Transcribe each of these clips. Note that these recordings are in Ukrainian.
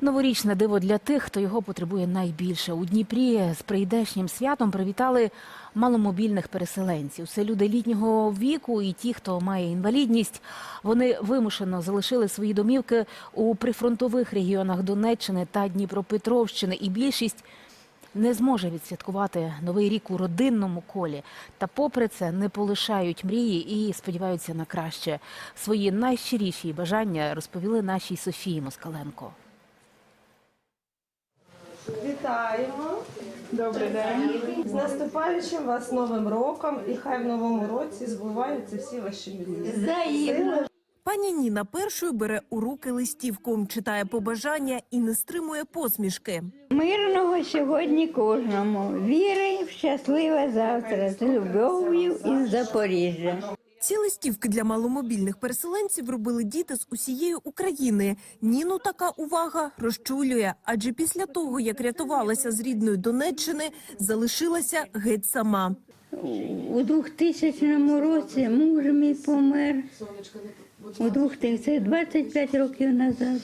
Новорічне диво для тих, хто його потребує найбільше. У Дніпрі з прийдешнім святом привітали маломобільних переселенців. Це люди літнього віку і ті, хто має інвалідність. Вони вимушено залишили свої домівки у прифронтових регіонах Донеччини та Дніпропетровщини. І більшість не зможе відсвяткувати новий рік у родинному колі. Та попри це не полишають мрії і сподіваються на краще. Свої найщиріші бажання розповіли нашій Софії Москаленко. Вітаємо Добрий день. з наступаючим вас новим роком, і хай в новому році збуваються всі ваші мрії. Пані Ніна першою бере у руки листівку, читає побажання і не стримує посмішки. Мирного сьогодні кожному. Віри в щасливе завтра з любов'ю із Запоріжжя. Ці листівки для маломобільних переселенців робили діти з усієї України. Ніну така увага розчулює, адже після того, як рятувалася з рідної Донеччини, залишилася геть сама. У 2000 році муж мій помер. У 2000, це 25 років назад.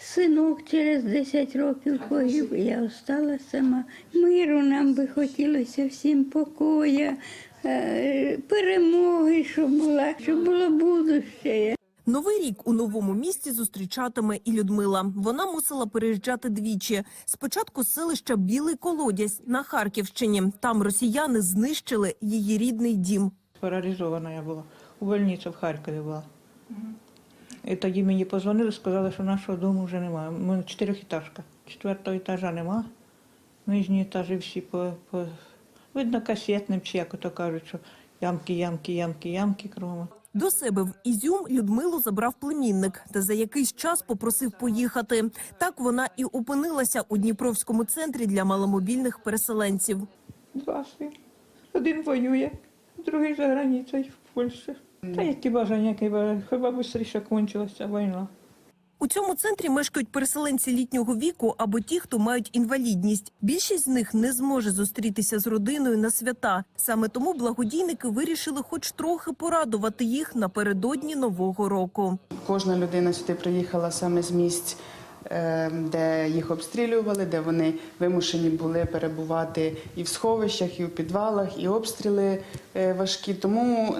Синок через 10 років погиб, і я осталась сама. Миру нам би хотілося всім покоя, е, перемоги, щоб була, щоб було будуще. Новий рік у новому місті зустрічатиме і Людмила. Вона мусила переїжджати двічі. Спочатку з селища Білий Колодязь на Харківщині. Там росіяни знищили її рідний дім. Паралізована я була. У больниці в Харкові була. І тоді мені позвонили, сказали, що нашого дому вже немає. У мене чотирьохітажка. Четвертого етажа нема. Нижні етажі всі по, по видно касетним, чи як ото кажуть, що ямки, ямки, ямки, ямки кругом. До себе в Ізюм Людмилу забрав племінник та за якийсь час попросив поїхати. Так вона і опинилася у Дніпровському центрі для маломобільних переселенців. Два сини. Один воює, другий за границею в Польщі. Та які бажання, які бажання. Хіба швидше кончилася війна. У цьому центрі мешкають переселенці літнього віку або ті, хто мають інвалідність. Більшість з них не зможе зустрітися з родиною на свята. Саме тому благодійники вирішили, хоч трохи порадувати їх напередодні нового року. Кожна людина сюди приїхала саме з місць, е, де їх обстрілювали, де вони вимушені були перебувати і в сховищах, і в підвалах, і обстріли е, важкі. Тому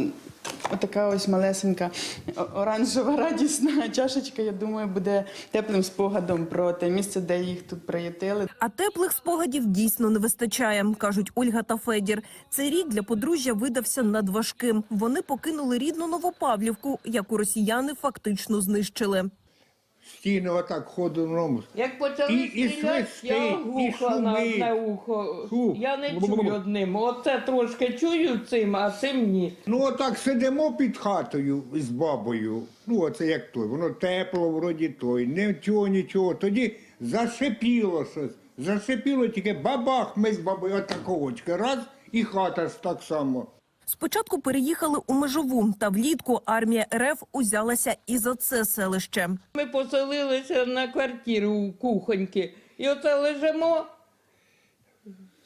отака ось малесенька оранжева радісна чашечка, я думаю, буде теплим спогадом про те місце, де їх тут приютили. А теплих спогадів дійсно не вистачає, кажуть Ольга та Федір. Цей рік для подружжя видався надважким. Вони покинули рідну Новопавлівку, яку росіяни фактично знищили. Стіни отак ходуном. Як почали І- і стріляти, я свистить, і глуха на одне ухо. Фу. Я не чую одним. Оце трошки чую цим, а цим ні. Ну отак сидимо під хатою з бабою. Ну, оце як той. Воно тепло, вроді той, нічого, нічого. Тоді зашипіло щось. Зашипіло тільки бабах, ми з бабою отаковочки. Раз, і хата ж так само. Спочатку переїхали у межову, та влітку армія РФ узялася і за це селище. Ми поселилися на квартиру у кухоньки. І оце лежимо,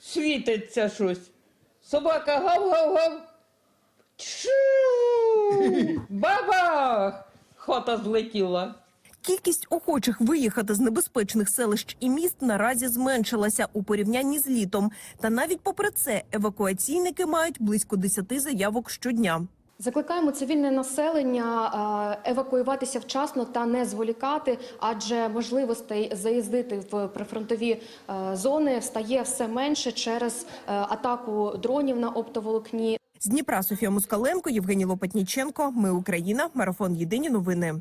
світиться щось. Собака гав-гав-гав. Чу! Бабах! Хата злетіла. Кількість охочих виїхати з небезпечних селищ і міст наразі зменшилася у порівнянні з літом. Та навіть попри це евакуаційники мають близько 10 заявок щодня. Закликаємо цивільне населення евакуюватися вчасно та не зволікати, адже можливостей заїздити в прифронтові е, зони стає все менше через е, атаку дронів на оптоволокні. З Дніпра Софія Мускаленко, Євгеній Лопатніченко. Ми Україна. Марафон Єдині новини.